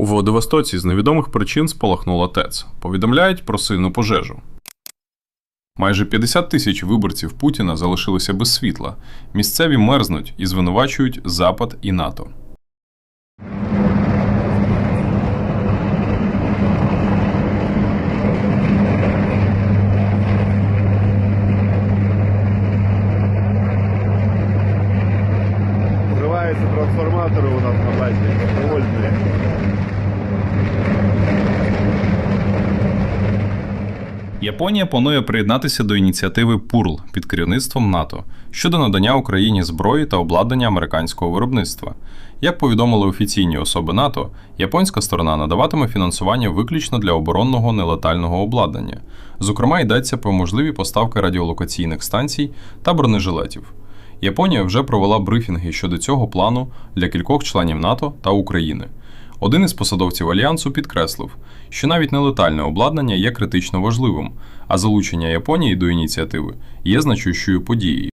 У Владивостоці з невідомих причин спалахнула ТЕЦ. Повідомляють про сильну пожежу. Майже 50 тисяч виборців Путіна залишилися без світла. Місцеві мерзнуть і звинувачують Запад і НАТО. Взрываются трансформаторы у нас на базе, Японія планує приєднатися до ініціативи ПУРЛ під керівництвом НАТО щодо надання Україні зброї та обладнання американського виробництва. Як повідомили офіційні особи НАТО, японська сторона надаватиме фінансування виключно для оборонного нелетального обладнання. Зокрема, йдеться про можливі поставки радіолокаційних станцій та бронежилетів. Японія вже провела брифінги щодо цього плану для кількох членів НАТО та України. Один із посадовців альянсу підкреслив, що навіть нелетальне обладнання є критично важливим, а залучення Японії до ініціативи є значущою подією.